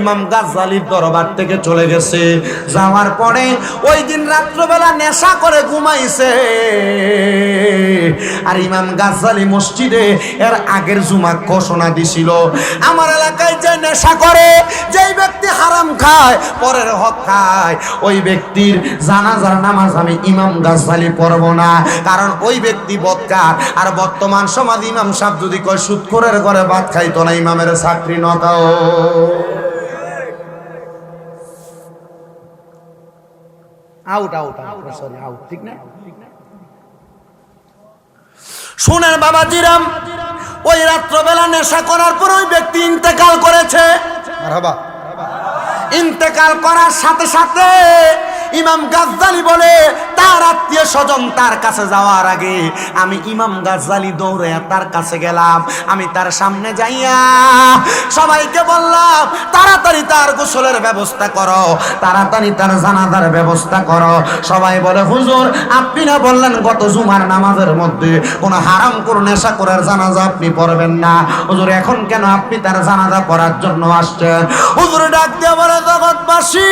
ইমাম গাজ্জালির দরবার থেকে চলে গেছে। যাওয়ার পরে ওই দিন রাত্রবেলা নেশা করে ঘুমাইছে। আর ইমাম গাজ্জালি মসজিদে এর আগের জুমা ঘোষণা দিছিল, আমার এলাকায় যে নেশা করে, যেই ব্যক্তি হারাম খায়, পরের হক খায়। ওই ব্যক্তির জানাজার নামাজ আমি ইমাম গাজ্জালি পড়ব না, কারণ ওই ব্যক্তি বদকার। আর বর্তমান সমাজ ইমাম সাহেব যদি কয়, সুৎখোরের ঘরে ভাত খাইতো না, ইমামের চাকরি নকাও। Out out out sorry out ঠিক না? শুনেন বাবা জিরাম ওই রাত্রবেলা নেশা করার পর ওই ব্যক্তি ইন্তেকাল করেছে। ইন্তেকাল করার সাথে সাথে ইমাম গাজ্জালি বলে, তার আত্মীয় স্বজন তার কাছে যাওয়ার আগে আমি ইমাম গাজ্জালি দৌড়ে তার কাছে গেলাম। আমি তার সামনে যাইয়া সবাইকে বললাম, তাড়াতাড়ি তার গোসলের ব্যবস্থা করো, তাড়াতাড়ি তার জানাজার ব্যবস্থা করো। সবাই বলে, হুজুর, আপনি না বললেন গত জুমার নামাজের মধ্যে কোনো হারাম, কোনো নেশা করার জানাজা আপনি পড়বেন না? হুজুর, এখন কেন আপনি তার জানাজা পড়ার জন্য আসছেন? হুজুর ডাক দিয়ে বলে, জগৎবাসী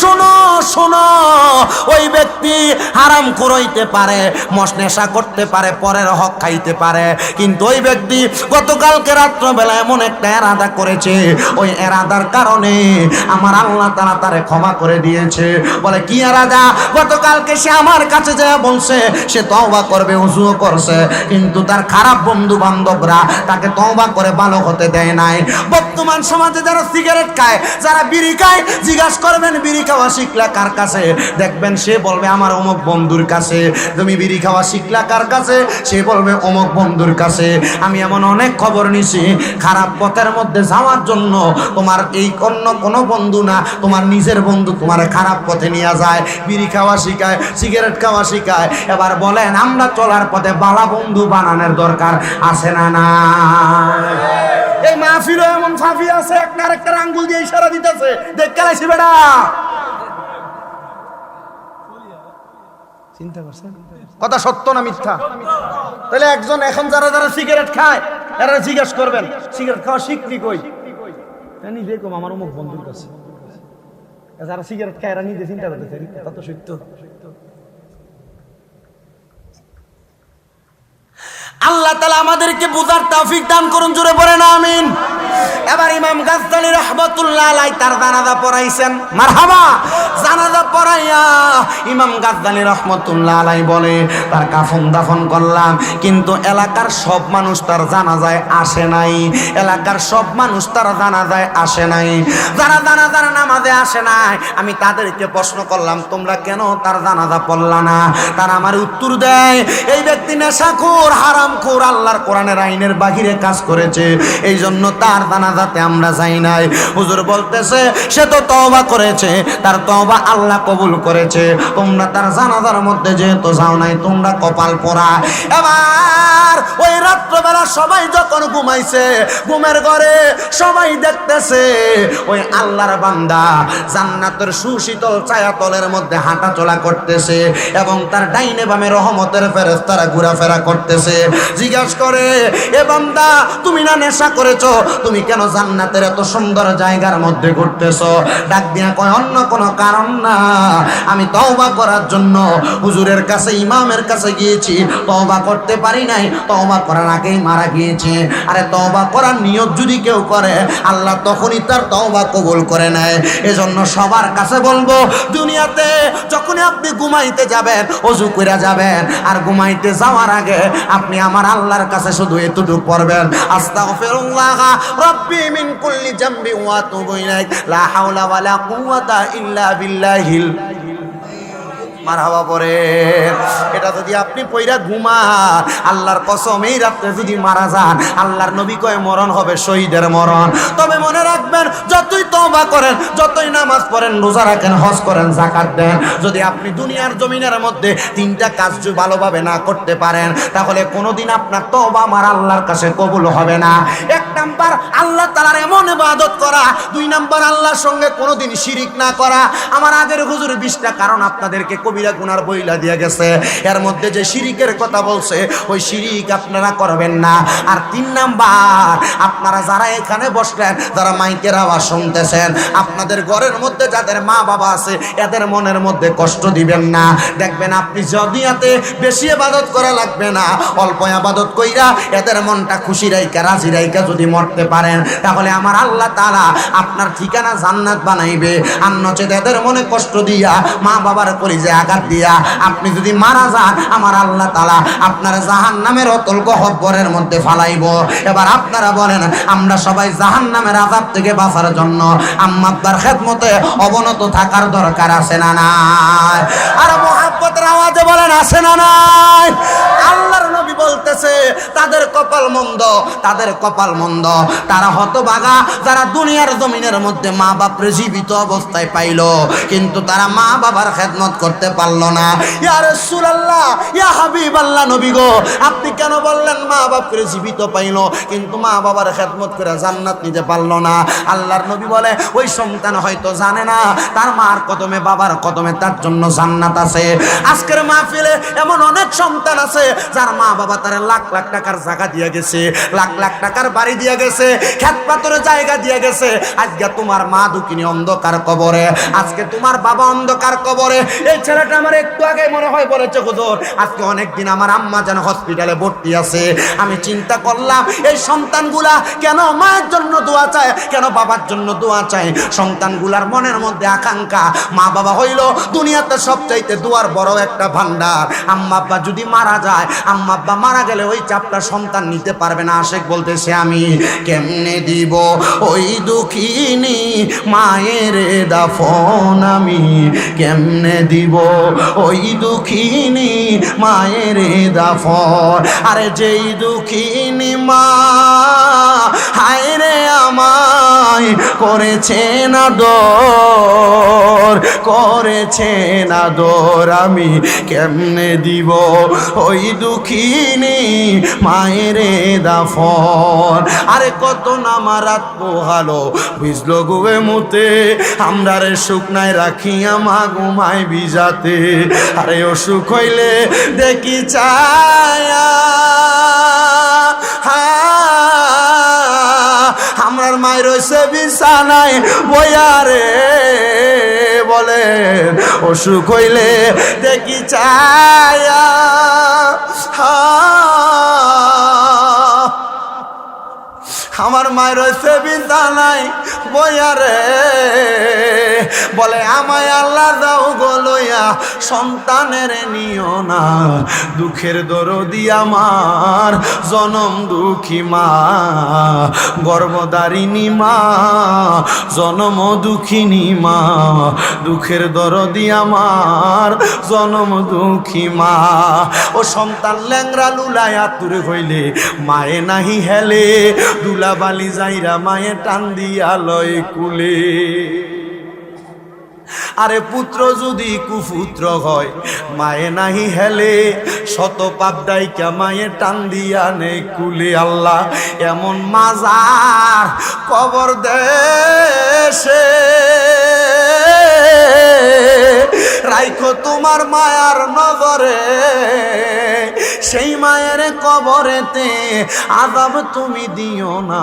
শোনো শোনো ওই ব্যক্তি হারাম করইতে পারে, মশ নেশা করতে পারে, পরের হক খাইতে পারে। কিন্তু ওই ব্যক্তি গতকালকে রাত্রবেলা এমন একটা এরাদা করেছে, ওই এরাদার কারণে আমার আল্লাহ তারা তারে ক্ষমা করে দিয়েছে। বলে, কি এরাদা? গতকালকে সে আমার কাছে যা বলছে, সে তওবা করবে উজুও করছে। কিন্তু তার খারাপ বন্ধু বান্ধবরা তাকে তওবা করে ভালো হতে দেয় নাই। বর্তমান সমাজে যারা সিগারেট খায়, যারা বিড়ি খায়, জিজ্ঞাসা করবেন, বিড়ি খাওয়া শিখলা কার কাছে? দেখবেন সে বলবে, আমার অমুক বন্ধুর কাছে। তুমি বিড়ি খাওয়া শিখলা কার কাছে? সে বলবে, অমুক বন্ধুর কাছে। আমি এমন অনেক খবর নিছি, খারাপ পথের মধ্যে যাওয়ার জন্য। তোমার এই অন্য কোনো বন্ধু না, তোমার নিজের বন্ধু তোমার খারাপ পথে নিয়ে যায়, বিড়ি খাওয়া শিখায়, সিগারেট খাওয়া শিখায়। এবার বলেন, আমরা চলার পথে বালা বন্ধু বানানোর দরকার আছে না না? এই মাহফিলও এমন ফাফি আছে একটা আরেকটা আঙ্গুল দিয়ে ইশারা দিতেছে। দেখ কেলাইছি বেড়া চিন্তা করছেন? কথা সত্য না মিথ্যা? তাহলে একজন এখন যারা যারা সিগারেট খায় এরা জিজ্ঞেস করবেন সিগারেট খাওয়া শিখলি কই? নিজে কম আমার অমুক বন্ধুর কাছে। যারা সিগারেট খায় এরা নিজে চিন্তা করতেছে তা তো সত্য। আল্লাহ তালা আমাদেরকে বোঝার তৌফিক দান করুন জুড়ে পড়ে না আমিন। এবার ইমাম গাজদালি রহমতুল্লাহ আলাই তার জানাজা পড়াইছেন। মারহাবা! জানাজা পড়াইয়া ইমাম গাজদালি রহমতুল্লাহ আলাই বলে, তার কাফন দাফন করলাম, কিন্তু এলাকার সব মানুষ তার জানাজায় আসে নাই। এলাকার সব মানুষ তার জানাজায় আসে নাই। যারা জানাজার নামাজে আসে নাই, আমি তাদেরকে প্রশ্ন করলাম, তোমরা কেন তার জানাজা পড়লা না? তারা আমার উত্তর দেয়, এই ব্যক্তি নেশাখোর, হারামখোর, আল্লাহর কোরআনের আইনের বাহিরে কাজ করেছে। এই জন্য তার জানাজাতে আমরা যাই নাই। হুজুর বলতেছে, সে তো তওবা করেছে, তার তওবা আল্লাহ কবুল করেছে। তোমরা তার জানাজার মধ্যে যেহেতু যাও নাই, তোমরা কপাল পোড়া এবার ওই রাত্রবেলা সবাই যখন ঘুমাইছে, ঘুমের ঘরে সবাই দেখতেছে, ওই আল্লাহর বান্দা জান্নাতের সুশীতল ছায়াতলের মধ্যে হাঁটা চলা করতেছে এবং তার ডাইনে বামে রহমতের ফেরেস্তারা ঘোরাফেরা করতেছে। জিজ্ঞাসা করে, এ বান্দা, তুমি না নেশা করেছ? তুমি কেন জান্নাতের এত সুন্দর জায়গার মধ্যে ঘুরতেছো? ডাক দিয়া কয়, অন্য কোনো কারণ না। আমি তওবা করার জন্য হুজুরের কাছে, ইমামের কাছে গিয়েছি। তওবা করতে পারি নাই, তওবা করার আগেই মারা গিয়েছে। আরে তওবা করার নিয়ত যদি কেউ করে, আল্লাহ তখনই তার তওবা কবুল করে নেয়। এজন্য সবার কাছে বলব, দুনিয়াতে যখনই আপনি ঘুমাইতে যাবেন, অজু করে যাবেন, আর ঘুমাইতে যাওয়ার আগে আপনি আমার আল্লাহর কাছে শুধু এতটুকু পড়বেন। আস্তাগফিরুল্লাহ রাব্বি মিন কুল্লি জামবি ওয়া আতুবু ইলাইক। লা হাওলা ওয়ালা কুওয়াতা ইল্লা বিল্লাহিল মারহাবা পরে। এটা যদি আপনি পইরা ঘুমান আল্লাহর কসম, এই রাত্রে যদি মারা যান, আল্লাহর নবী কয়ে, মরণ হবে শহীদের মরণ। তবে মনে রাখবেন, যতই তওবা করেন, যতই নামাজ পড়েন, রোজা রাখেন, হজ করেন জাকাত দেন, যদি আপনি দুনিয়ার জমিনের মধ্যে তিনটা কাজ ভালোভাবে না করতে পারেন, তাহলে কোনোদিন আপনার তওবা আমার আল্লাহর কাছে কবুল হবে না। এক নাম্বার, আল্লাহ তালার এমন ইবাদত করা। দুই নাম্বার, আল্লাহর সঙ্গে কোনোদিন শিরিক না করা। আমার আগের হুজুর বিশটা কারণ আপনাদেরকে কবিরা গুনার বইলা দিয়ে গেছে। এর মধ্যে যে শিরিকের কথা বলছে, ওই শিরিক আপনারা করবেন না। আর তিন নাম্বার, আপনারা যারা এখানে বসলেন যারা মাইকের আওয়াজ শুনতেছেন। আপনাদের ঘরের মধ্যে যাদের মা বাবা আছে, এদের মনের মধ্যে কষ্ট দিবেন না। দেখবেন আপনি যদিয়াতে বেশি আবাদত করা লাগবে না। অল্প আবাদত কইরা এদের মনটা খুশি রাইকা রাজি রাইকা যদি মরতে পারেন। তাহলে আমার আল্লাহ তাআলা আপনার ঠিকানা জান্নাত বানাইবে। আর নচেত এদের মনে কষ্ট দিয়া মা বাবার কলিজে আঘাত দিয়া আপনি যদি মারা যান, আমার আল্লাহ তাআলা আপনার জাহান নামের অতল গহব্বরের মধ্যে ফালাইব। এবার আপনারা বলেন, আমরা সবাই জাহান নামের আজাব থেকে বাঁচার জন্য আম্মাব্বার খেদমতে অবনত থাকার দরকার আছে না নাই? আর মোহাব্বতের আওয়াজে বলেন, আছে না নাই? আল্লাহর নবী বলতেছে, তাদের কপাল মন্দ, তাদের কপাল মন্দ। তারা হতবাগা, যারা দুনিয়ার জমিনের মধ্যে মা বাপরে জীবিত অবস্থায় পাইলো, কিন্তু তারা মা বাবার খেদমত করতে পারল না। ইয়া রাসূলুল্লাহ, ইয়া হাবিবাল্লাহ নবী গো, আপনি কেন বললেন মা বাপরে জীবিত পাইলো? কিন্তু মা বাবার খেদমত করে জান্নাত নিতে পারল না। আল্লাহর নবী বলে, ওই সন্তান হয়তো জানে না, তার মার কদমে, বাবার কদমে তার জন্য জান্নাত আছে। আজকের মাহফিলে এমন অনেক সন্তান আছে, যার মা বাবা তার লাখ লাখ টাকার জায়গা দিয়ে গেছে, লাখ লাখ টাকার বাড়ি দিয়ে গেছে, খেত পাথরে জায়গা দিয়ে গেছে। আজকে তোমার মা দুকিনি অন্ধকার কবরে, আজকে তোমার বাবা অন্ধকার কবরে, এই ছেলেটা আমার একটু আগে মনে হয় বলেছে হুজুর। আজকে অনেক দিন আমার আম্মা যেন হসপিটালে ভর্তি আছে। আমি চিন্তা করলাম, এই সন্তানগুলা কেন মায়ের জন্য দোয়া চায়, কেন বাবার জন্য দোয়া চায়? সন্তানগুলার মনের মধ্যে আকাঙ্ক্ষা মা বাবা হইল দুনিয়াতে সবচাইতে দোয়ার বড় একটা ভান্ডার। আম্মা আব্বা যদি মারা যায়, আম্মা আব্বা মারা গেলে ওই চাপটা সন্তান নিতে পারবে না, আশেক বলতেছে আমি, কেমনে দিব ওই দুঃখিনী মায়ের দাফন আমি? কেমনে দিব ওই দুঃখিনী মায়ের দাফর আরে যেই দুঃখিনী মা হায় রে আমায় করেছে না দর করেছে না দর আমি কেমনে দিব? ওই দুঃখিনী মায়ের দাফন। আরে কত নামারাত পোহালো। ভিজলো গুয়ে মুতে। আমরা রে শুকনায় রাখিয়া মা ঘুমায় বিজাতে আরে অসুখ হইলে দেখি চায়া আমার মায়ের রয়েছে বিছানায় বয়ারে বলে অসুখ হইলে দেখি চায়া আমার মায়ের রয়েছে বিছানায় বয়ারে বলে, আমায় আল্লাহ দাও। সন্তানের নিও না। দুঃখের দরদি আমার, জনম দুঃখী মা। গর্ভদারিণী মা, জনম দুঃখিনী মা। দুঃখের দরদি আমার, জনম দুঃখী মা। ও সন্তান ল্যাংরা লুলায়া তুরে হইলে মায়ে নাহি হেলে। দুলাবালি যাইরা মায়ে টান দিয়া লয় কুলে। আরে পুত্র যদি কুপুত্র হয়, মায়ে নাহি হেলে, শত পাপ দাইকা মায়ে টান দিয়া নে কুলে আল্লাহ। এমন মাজার কবর দেশে। রাইখো তোমার মায়ার নজরে সেই মায়ের কবরেতে আদাব তুমি দিও না।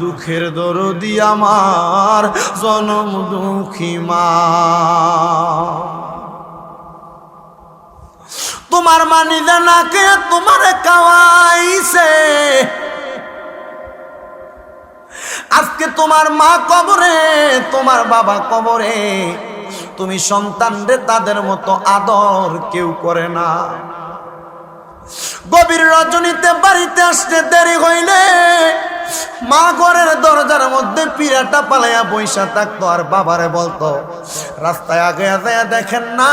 দুঃখের দরদি আমার, জনম দুঃখী মা। তোমার মানি জানাকে তোমার কাওয়াইছে আজকে তোমার মা কবরে, তোমার বাবা কবরে। তুমি সন্তানরে তাদের মতো আদর কেউ করে না। গভীর রজনীতে বাড়িতে আসতে দেরি হইলে মা ঘরের দরজার মধ্যে পিড়াটা পালাইয়া বৈশা থাকতো, আর বাবারে বলতো, রাস্তায় আগে আগে দেখেন না,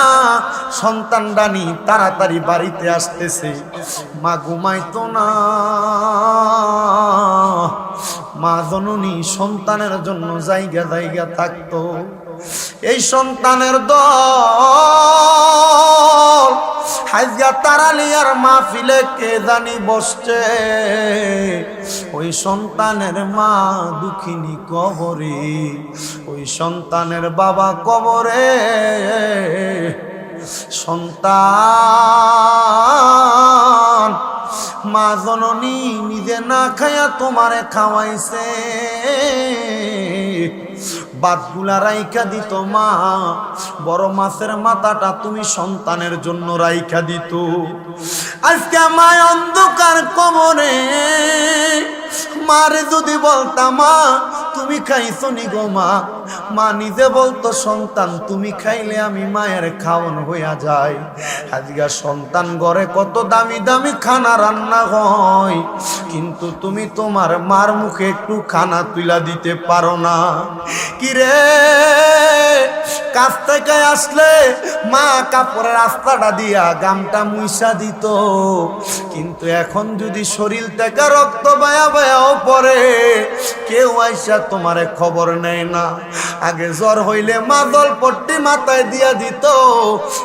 সন্তান ডানি তাড়াতাড়ি বাড়িতে আসতেছে। মা ঘুমাইতো না। মা জননী সন্তানের জন্য জায়গা জায়গা থাকতো। এই সন্তানের দল হাজগা তারালিয়ার মাহফিলে কে জানি বসছে? ওই সন্তানের মা দুঃখিনী কবরে, ওই সন্তানের বাবা কবরে। সন্তান, মা জননী নিজে না খায়া তোমারে খাওয়াইছে। বাদগুলা রাইখা দিত মা। বড় মাছের মাথাটা তুমি সন্তানের জন্য রাইখা দিত। আজকে আমায় অন্ধকার কবরে মারে যদি বলতাম মা, তুমি খাইছো নি গো মা? মা নিজে বলতো, সন্তান, তুমি খাইলে আমি মায়ের খাওয়ান হইয়া যায় আজকে সন্তান ঘরে কত দামি দামি খানা রান্না হয়, কিন্তু তুমি তোমার মার মুখে একটু খানা তুলা দিতে পারো না। কিরে? কাছ থেকে আসলে মা কাপড়ের রাস্তাটা দিয়া গামটা মুইসা দিত, কিন্তু এখন যদি শরীর থেকে রক্ত বায়া বায়াও পরে কেউ আইসা তোমারে খবর নেয় না। আগে জ্বর হইলে মা দল পট্টি মাথায় দিয়া দিত।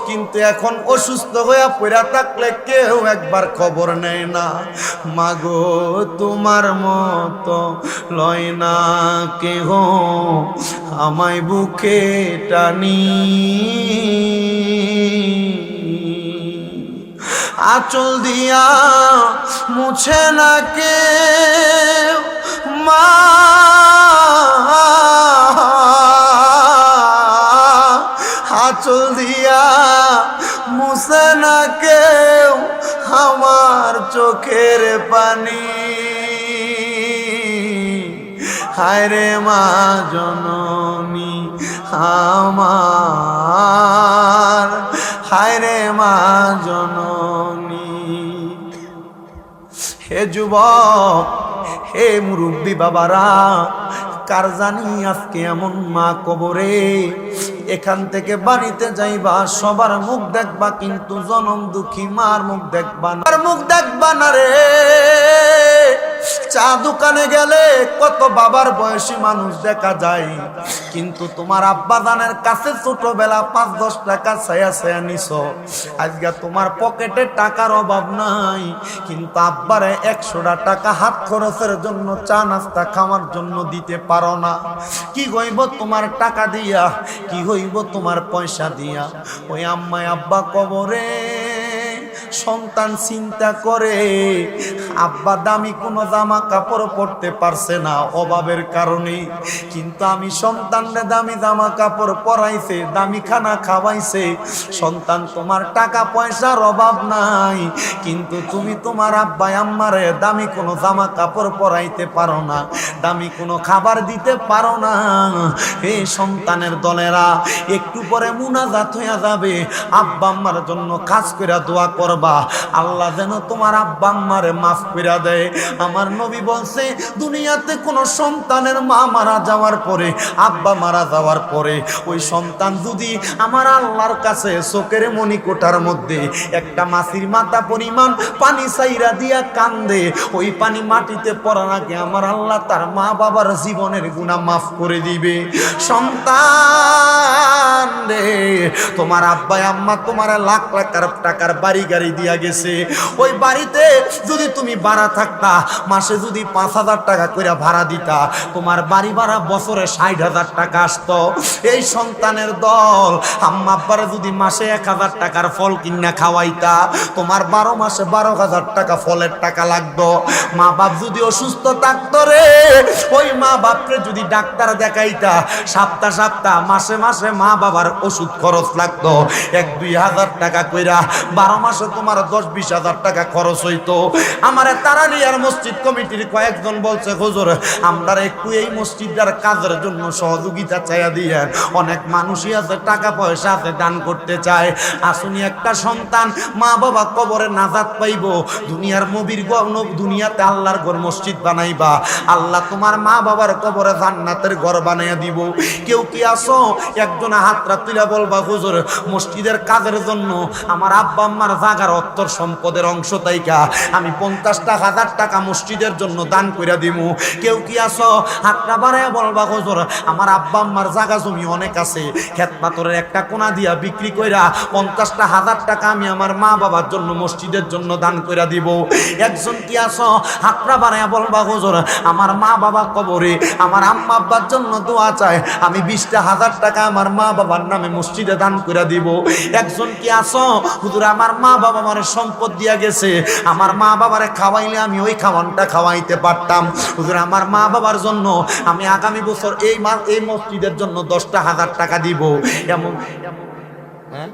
কিন্তু এখন অসুস্থ হইয়া পড়া থাকলে কেউ একবার খবর নেয় না। মাগো তোমার মতো লয় না কেহ। আমায় বুকে টানি। আচল দিয়া মুছে না কে আচল দিয়া মুছে না কেউ আমার চোখের পানি। হায় রে মা জননী আমার। হায় রে মা জননী। হে যুবক, হে মুরব্বী বাবারা, কার জানি আজকে এমন মা কবরে? এখান থেকে বাড়িতে যাইবা, সবার মুখ দেখবা, কিন্তু জনম দুঃখী মার মুখ দেখবা না। মুখ দেখবা না রে। চা দোকানে গেলে কত বাবার বয়সী মানুষ দেখা যায়। কিন্তু তোমার আব্বা দানের কাছে ছোটবেলা পাঁচ, দশ টাকা ছায়া ছায়া নিছ। আজকে তোমার পকেটে টাকার অভাব নাই। কিন্তু আব্বারে একশোটা টাকা হাত খরচের জন্য চা নাস্তা খাওয়ার জন্য দিতে পারো না। কি হইব তোমার টাকা দিয়া? কি হইব তোমার পয়সা দিয়া? ওই আম্মায় আব্বা কবরে সন্তান চিন্তা করে আব্বা দামি কোনো জামা কাপড় পরতে পারছে না, অভাবের কারণে। কিন্তু আমি সন্তানরে দামি জামা কাপড় পরাইছে, দামি খানা খাওয়াইছে। সন্তান, তোমার টাকা পয়সার অভাব নাই। কিন্তু তুমি তোমার আব্বা আম্মারে দামি কোনো জামা কাপড় পরাইতে পারো না, দামি কোনো খাবার দিতে পারো না। হে সন্তানের দলেরা, একটু পরে মুনাজাত হইয়া যাবে। আব্বা আম্মার জন্য কাজ করে দোয়া করবা। আল্লাহ যেন তোমার আব্বা আম্মারে মাফ করে দেয়, আমার নবী বলছে, দুনিয়াতে কোনো সন্তানের মা মারা যাওয়ার পরে, আব্বা মারা যাওয়ার পরে, ওই সন্তান যদি আমার আল্লাহর কাছে চোখের মণিকোটার মধ্যে একটা পরিমাণ পানি দিয়া কান্দে, ওই পানি মাটিতে পড়ার আগে আমার আল্লাহ তার মা বাবার জীবনের গুণা মাফ করে দিবে। সন্তান রে, তোমার আব্বা আম্মা তোমার লাখ লাখ টাকার বাড়ি গাড়ি দিয়া গেছে। ওই বাড়িতে যদি তুমি ভাড়া থাকতা, মাসে যদি পাঁচ হাজার টাকা করে ভাড়া দিতা, তোমার বাড়ি ভাড়া বছরে ষাট হাজার টাকা আসতো। এই সন্তানের দল আম্মা যদি মাসে এক হাজার টাকার ফল কিনা খাওয়াইতা, তোমার বারো মাসে বারো হাজার টাকা ফলের টাকা লাগতো। মা বাপ যদি অসুস্থ থাকতো রে, ওই মা বাপরে যদি ডাক্তার দেখাইতা, সপ্তাহ সপ্তাহ, মাসে মাসে মা বাবার ওষুধ খরচ লাগতো। এক দুই হাজার টাকা কইরা বারো মাসে তোমার দশ বিশ হাজার টাকা খরচ হইতো। আমার তারানিয়ার মসজিদ কমিটির কয়েকজন বলছে, হুজুর, আমরা একটু এই মসজিদটার কাজের জন্য সহযোগিতা চাইয়া দিয়ে অনেক মানুষই আছে, টাকা পয়সা আছে, দান করতে চায়। আসুনি একটা সন্তান মা বাবা কবরে নাজাত পাইব। দুনিয়ার গর দুনিয়াতে আল্লাহর ঘর মসজিদ বানাইবা। আল্লাহ তোমার মা বাবার কবরে জান্নাতের ঘর বানাইয়া দিব। কেউ কি আসো? একজন হাতরা তুলে বলবা, হুজুর, মসজিদের কাজের জন্য আমার আব্বা আম্মার জাগার অত্তর সম্পদের অংশ তাইকা। আমি পঞ্চাশ পঞ্চাশটা হাজার টাকা মসজিদের জন্য দান করে দিব কেউ কি আসো হাতটা বাড়ায় বলবা, হুজুর, আমার আব্বা আম্মার জায়গা জমি অনেক আছে। খেত পাথরের একটা কোনা দিয়া বিক্রি কইরা পঞ্চাশটা হাজার টাকা আমি আমার মা বাবার জন্য মসজিদের জন্য দান করে দিব। একজন কি আসো হাতটা বাড়ায় বলবা, হুজুর, আমার মা বাবা কবরে, আমার আম্মা আব্বার জন্য দোয়া চায়। আমি বিশটা হাজার টাকা আমার মা বাবার নামে মসজিদে দান করে দিব। একজন কি আসো হুজুর, আমার মা বাবা আমার সম্পদ দিয়া গেছে। আমার মা বাবারে খাওয়াইলে আমি ওই খাওয়ানটা খাওয়াইতে পারতাম। হুজুর, আমার মা বাবার জন্য আমি আগামী বছর এই মা, এই মসজিদের জন্য দশটা হাজার টাকা দিব। এমন হ্যাঁ?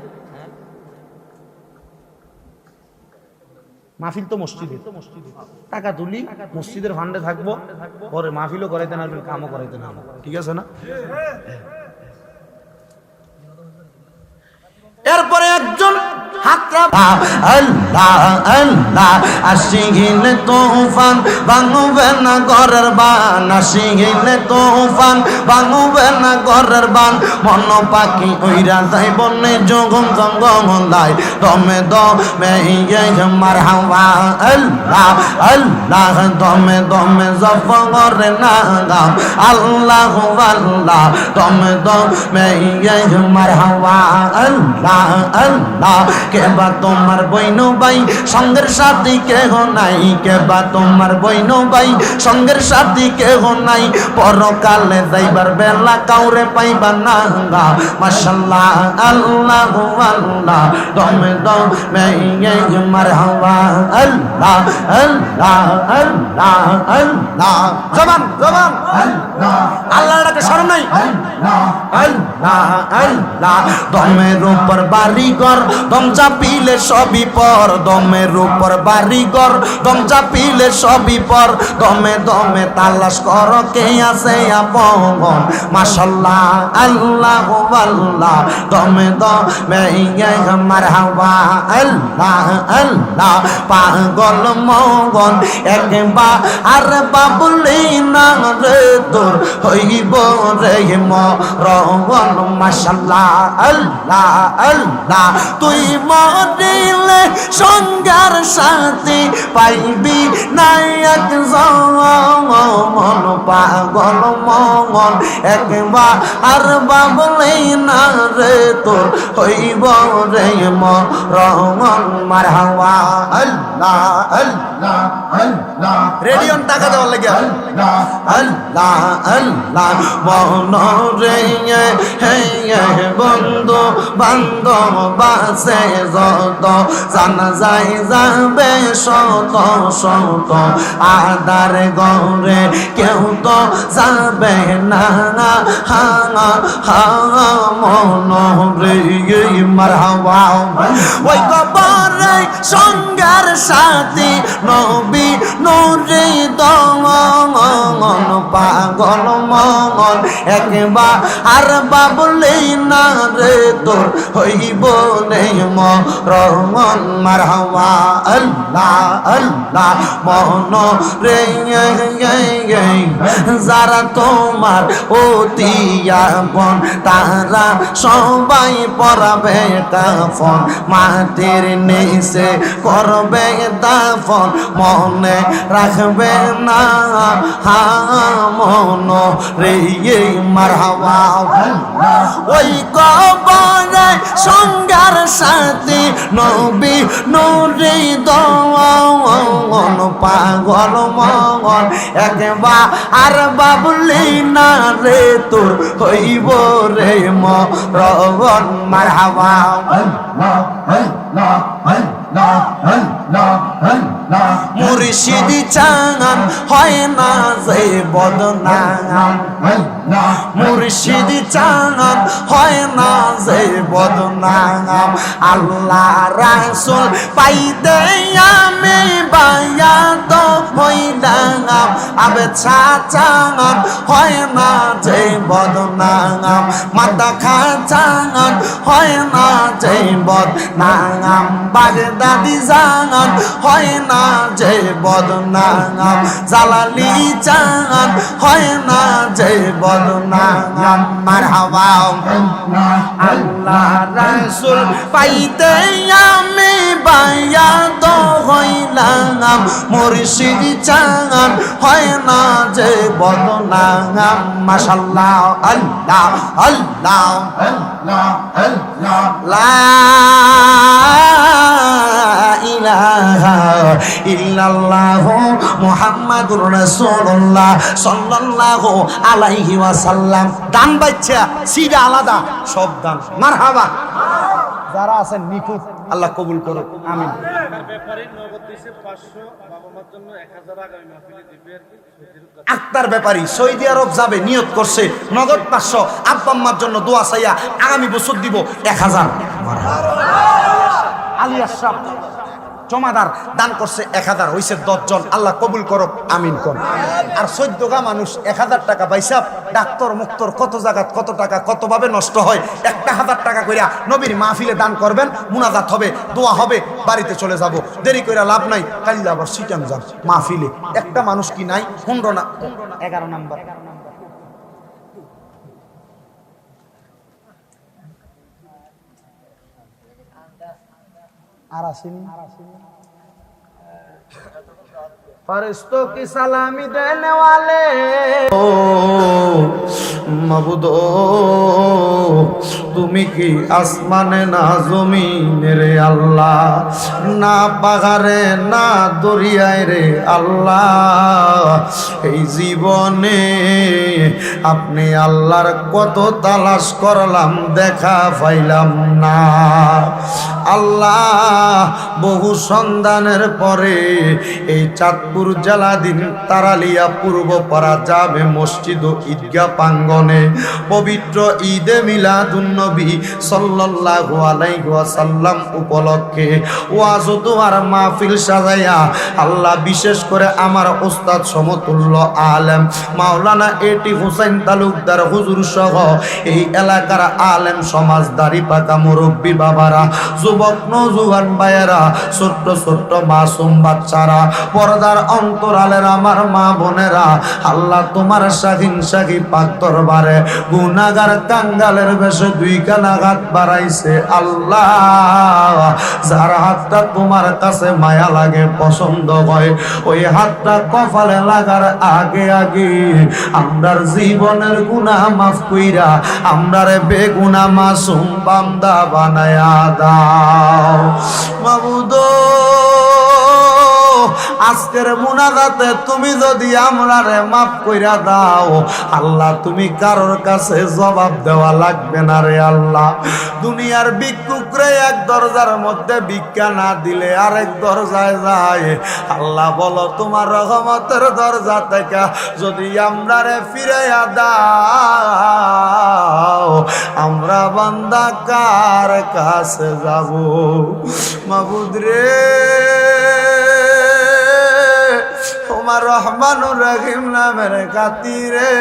মাহফিল তো মসজিদে। টাকা তুলি, মসজিদের ফান্ডে থাকব। পরে মাহফিলও করাইতে না কামও করাইতে না ঠিক আছে না? এরপরে একজন আল্লাহ আল্লাহ আসিগিলে তুফান ভাঙবে না ঘরের বান আসিগিলে তুফান ভাঙবে না বান। মন পাখি ওইরা যাই বনে জগম জঙ্গম লাই দমে দমে ইয়ে মার হাওয়া, আল্লাহ আল্লাহ, দমে দমে জপ করে না গাম আল্লাহ আল্লাহ, দমে দমে ইয়ে মার হাওয়া, আল্লাহ আল্লাহ কেবা তোমার বইন ভাই সঙ্গের সাথী কেহ নাই কেবা তোমার বইন ভাই সঙ্গের সাথী কেহ নাই। পরকালে যাইবার বেলা কাউরে পাইবা না গা মাশাল্লাহ আল্লাহ আল্লাহ দমে দমে ইয়ে মার হাওয়া। আল্লাহ আল্লাহ আল্লাহ আল্লাহ। জবান জবান। আল্লাহর ডাকে শরম নাই। আল্লাহ আল্লাহ। দমের উপর বাড়ি ঘর দম চাপিলে সবই পর দমের উপর বাড়ি ঘর দম চাপিলে সবই পর, দমে দমে তালাশ কর, কে আছে আপন? মাশাল্লাহ, আল্লাহ আল্লাহ, দমে দমে ইয়ে আমার হাওয়া আল্লাহ আল্লাহ, পাগল মগন। একবার আর বাবুলি না রে তোর হইব রে মরণ। মাশাল্লাহ, আল্লাহ আল্লাহ, তুই মরিলে সঙ্গার সাথে পাইবি নায়ক মন পাগল মন একবার আর বাবলে না রে তোর হইব রে মরণ মার হাওয়া আল্লাহ আল্লাহ আল্লাহ। রেডিয়ন টাকা দেওয়ার লাগে। আল্লাহ আল্লাহ মন রে হে বন্ধু বান্ধব বাসে যত জানা যাই যাবে শত শত। আদার গরে কেউ তো যাবে না হা হা মন ওই কবরে সঙ্গার সাথী নবী নুরে দমন পাগল, মন। একবার আর বাবলে না রে, তোর হইব নেই মরণ মার হাওয়া আল্লাহ আল্লাহ মন রে যারা তোমার অতিয়া বন তারা সবাই পরাবে কাফন মাটির নিচে করবে দাফন, মনে রাখবে না হা মন রে মার হাওয়া ওই কবরে সঙ্গার সাথে নবী নুরে দন পাগল মগন একবার আর বাবুলি না রে তোর হইব রে মরণ মার হাওয়া মুর্শিদি চাঙান হয় না যে বদনাম। মুর্শিদি চাঙান হয় না যে বদনাম। আল্লাহ রাসুল পাইতে আমি বায়া তো মইদাম আবে চাঙান হয় না যে বদনাম। মাথা খা চাঙান হয় না যে বদনাম। বাগদাদি জাঙান হয় না যে বদনাম। জালালি চান হয় না যে বদনাম। মারহাবা আল্লাহ রাসূল, পাইতে আমি বায়া তো হইলাম। মুর্শিদ চান হয় না যে বদনাম। মাশাল্লাহ আল্লাহ আল্লাহ। লা ইলাহা। আক্তার ব্যাপারী, সৌদি আরব যাবে, নিয়ত করছে, নগদ পাঁচশো। আব্বা আম্মার জন্য দোয়া চাইয়া আগামী বছর দিব এক হাজার। আলী আশরাফ। জমাদার দান করছে এক হাজার হয়েছে দশজন। আল্লাহ কবুল করো আমিন কর আর চোদ্দগা মানুষ এক হাজার টাকা পাইসাব ডাক্তার, মুক্তর, কত জায়গাত কত টাকা, কতভাবে নষ্ট হয়, একটা হাজার টাকা কইরা নবীর মাহফিলে দান করবেন, মুনাজাত হবে, দোয়া হবে, বাড়িতে চলে যাব। দেরি কইরা লাভ নাই কালিলা আবার সিটাং যান মাহফিলে। একটা মানুষ কি নাই? পনেরো না, এগারো নাম্বার। আর আসেনি ফরিস্তো কি সালামি দেনে ওয়ালে? ও মাবুদ, তুমি কি আসমানে না জমিনে রে আল্লাহ? না পাহাড়ে না দরিয়ায় রে আল্লাহ? এই জীবনে আপনি আল্লাহর কত তালাশ করলাম, দেখা পাইলাম না। আল্লাহ বহু সন্ধানের পরে এই চাঁদ জেলাদিন তারালিয়া পূর্ব পাড়া যাবে মসজিদ ও ঈদগাহ প্রাঙ্গনে পবিত্র ঈদে মিলাদুন্নবী সাল্লাল্লাহু আলাইহি ওয়াসাল্লাম উপলক্ষে ওয়াজ ও দোয়ার মাহফিল সাজাইয়া আল্লাহ বিশেষ করে আমার ওস্তাদ সমতুল্য আলেম মাওলানা এটি হুসাইন তালুকদার হুজুর সহ এই এলাকার আলেম সমাজদারি পাকা মুরব্বী বাবারা, যুবক নজুয়ান ভাইয়েরা, ছোট্ট ছোট্ট মাসুম বাচ্চারা, পর্দার অন্তরালের আমার মা বোনেরা, আল্লাহ তোমার স্বাধীন সাহি পাক দরবারে গুনাগার কাঙ্গালের বেশে দুই কানা হাত বাড়াইছে। আল্লাহ, যার হাতটা তোমার কাছে মায়া লাগে, পছন্দ হয়, ওই হাতটা কপালে লাগার আগে আগে আমরার জীবনের গুণা মাফ কইরা আমরারে বেগুনা মাসুম বান্দা বানায়া দাও। মাবুদো আজকের মুনাজাতে তুমি যদি আমরারে মাফ কইরা দাও, আল্লাহ তুমি কারোর কাছে জবাব দেওয়া লাগবে না রে আল্লাহ। দুনিয়ার ভিক্ষুকরে এক দরজার মধ্যে ভিক্ষা না দিলে আরেক দরজায় যায়। আল্লাহ বলো, তোমার রহমতের দরজা থেকে যদি আমরারে ফিরাইয়া দাও, আমরা বান্দা কার কাছে যাব? মাবুদ রে। তোমার রহমানুর রহিম নামের খাতিরে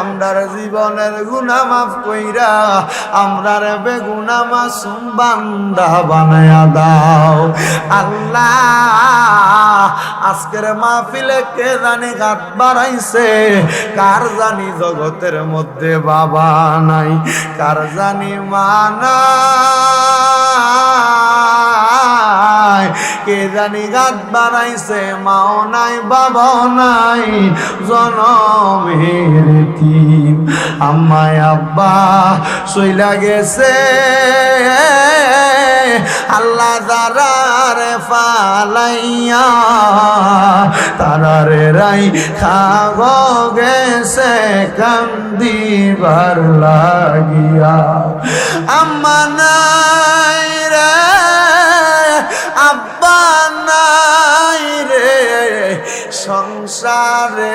আমরার জীবনের গুনা মাফ কইরা আমরার বেগুনা মাসুম বান্দা বানায়া দাও। আল্লাহ, আজকের মাহফিলে কে জানি ঘাট বাড়াইছে? কার জানি জগতের মধ্যে বাবা নাই? কার জানি মানা কে জানি গাত বানাইছে, মাও নাই, বাবাও নাই, জনমের তিন। আম্মায় আব্বা, সইলা গেছে। আল্লাহ দারারে ফালাইয়া, তারারে রাই খাগ গেছে, কান্দিবার লাগিয়া। আম্মা নাই সংসারে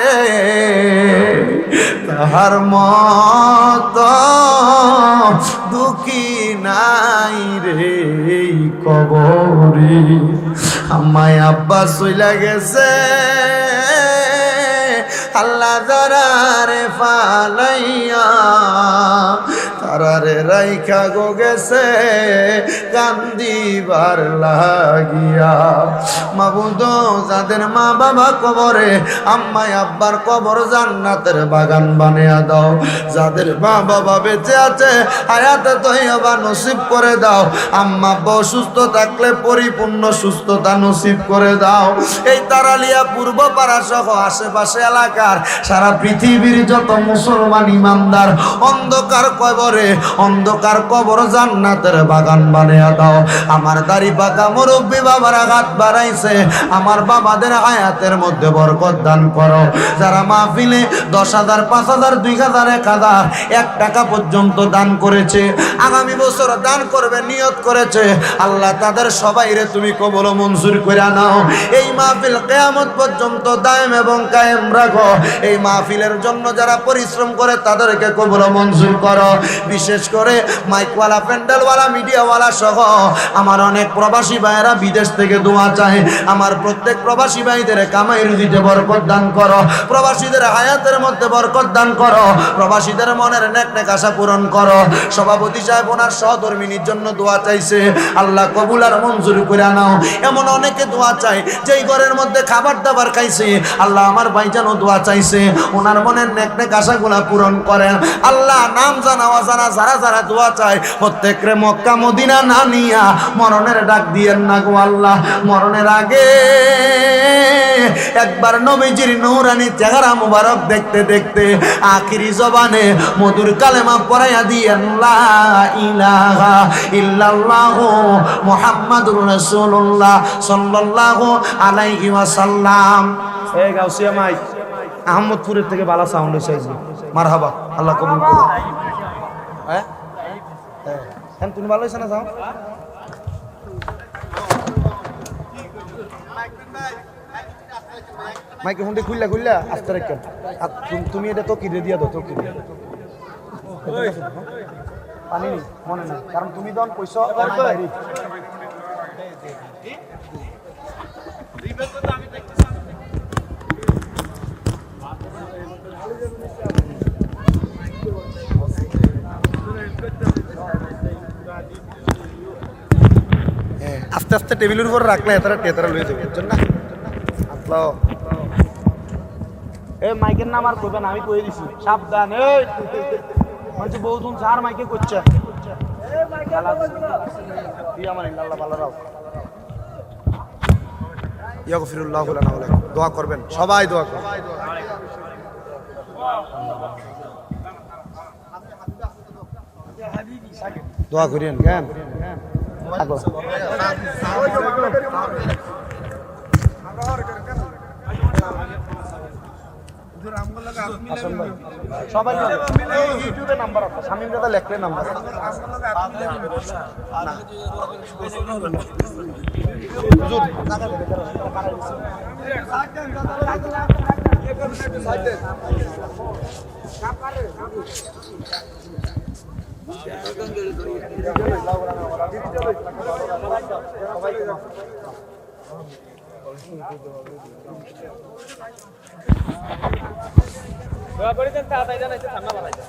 তাহার মত দুঃখী নাই রে কবরে। আমায় আব্বা চইলা গেছে আল্লাহ দরারে ফালাইয়া তারারে রাইখা গো গেছে কান্দিবার লাগিয়া। মাবুদ যাদের মা বাবা কবরে, আম্মাই আব্বার কবর জান্নাতের বাগান বানিয়ে দাও। যাদের মা বাবা বেঁচে আছে, হায়াতে তৈবা নসিব করে দাও। আম্মা আব্বা অসুস্থ থাকলে পরিপূর্ণ সুস্থতা নসিব করে দাও। এই তারালিয়া পূর্ব পাড়া সহ আশেপাশে এলাকার সারা পৃথিবীর যত মুসলমান ইমানদার, অন্ধকার কবরে অন্ধকার কবর জান্নাতের বাগান বানিয়ে দাও। আমার দাড়ি পাকা মুরব্বী বাবার আঘাত বাড়াইছে। আমার বাবাদের আয়াতের মধ্যে বরকত দান করো। যারা মাহফিলে দশ হাজার, পাঁচ হাজার, দুই হাজার, এক হাজার, এক টাকা পর্যন্ত দান করেছে, আগামী বছর দান করবে, নিয়ত করেছে, আল্লাহ তাদের সবাই রে তুমি কবল মঞ্জুর করে নাও। এই মাহফিল কেয়ামত পর্যন্ত দায়েম এবং কায়েম রাখো। এই মাহফিলের জন্য যারা পরিশ্রম করে তাদেরকে কবল মঞ্জুর করো। বিশেষ করে মাইকওয়ালা, প্যান্ডেলওয়ালা, মিডিয়াওয়ালা সহ আমার অনেক প্রবাসী ভাইয়েরা বিদেশ থেকে দোয়া চায়। আমার প্রত্যেক প্রবাসী ভাইদের কামাই রুজিতে বরকত দান করো। প্রবাসীদের হায়াতের মধ্যে বরকত দান করো। প্রবাসীদের মনের নেক নেক আশা পূরণ করো। সভাপতি সাহেব ওনার সহধর্মিনীর জন্য দোয়া চাইছে। আল্লাহ কবুল আর মঞ্জুর করে নাও। এমন অনেকে দোয়া চায়, যেই ঘরের মধ্যে খাবার দাবার খাইছে। আল্লাহ আমার ভাইজানও দোয়া চাইছে। ওনার মনের নেক নেক আশাগুলা পূরণ করেন। আল্লাহ নাম জানা অজানা যারা যারা দোয়া চায়, প্রত্যেকরে মক্কা, মদিনা না নিয়া মরণের ডাক দিয়েন না গো আল্লাহ। মরণের আগে একবার নবীজির নৌরানি চেহারা মুবারক দেখতে দেখতে আখিরি জবানে মধুর কালেমা পড়াইয়া দিয়েন আহমদপুরের থেকে বালা সাউন্ড হয়েছে মারহাবা, আল্লাহ কবুল করুন হ্যাঁ? হ্যাঁ তুমি ভালো হয়েছে না যাও। মাইকে ফোনটি খুললা খুললা। আস্তে রাখেন আর তুমি এটা তো কিনে দিয়া দাও তো কিনে পানি নেই মনে নাই। কারণ তুমি তখন পয়সা আস্তে আস্তে টেবিলের উপর রাখলে এতারা টেতারা লয়ে যাবে বুঝছেন না? আসলো এ মাইকের নাম আর করবেন আমি কয়ে দিছি সাবধান এই। বলছে বহুদিন চার মাইকে করছে। ইয়াগফিরুল্লাহ লানা ওয়া লাকুম। দোয়া করবেন সবাই দোয়া করবেন দোয়া করিয়েন কেন। সবাই ইউটিউবে নাম্বার আছে শামীম দাদা লেখলে নাম্বার করে তাড়াতাড়ি জানাইছে ঠান্ডা বানাইছে